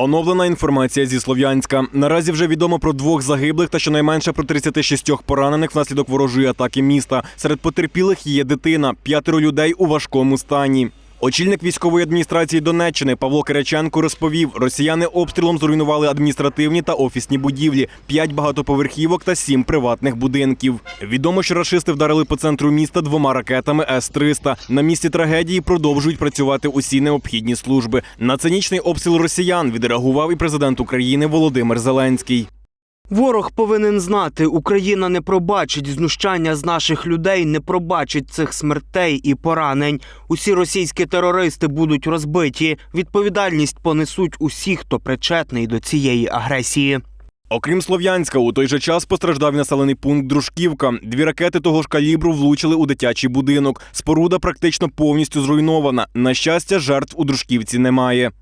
Оновлена інформація зі Слов'янська. Наразі вже відомо про двох загиблих та щонайменше про 36 поранених внаслідок ворожої атаки міста. Серед потерпілих є дитина, п'ятеро людей у важкому стані. Очільник військової адміністрації Донеччини Павло Кириченко розповів, росіяни обстрілом зруйнували адміністративні та офісні будівлі, п'ять багатоповерхівок та сім приватних будинків. Відомо, що рашисти вдарили по центру міста двома ракетами С-300. На місці трагедії продовжують працювати усі необхідні служби. На цинічний обстріл росіян відреагував і президент України Володимир Зеленський. Ворог повинен знати, Україна не пробачить знущання з наших людей, не пробачить цих смертей і поранень. Усі російські терористи будуть розбиті. Відповідальність понесуть усі, хто причетний до цієї агресії. Окрім Слов'янська, у той же час постраждав населений пункт Дружківка. Дві ракети того ж калібру влучили у дитячий будинок. Споруда практично повністю зруйнована. На щастя, жертв у Дружківці немає.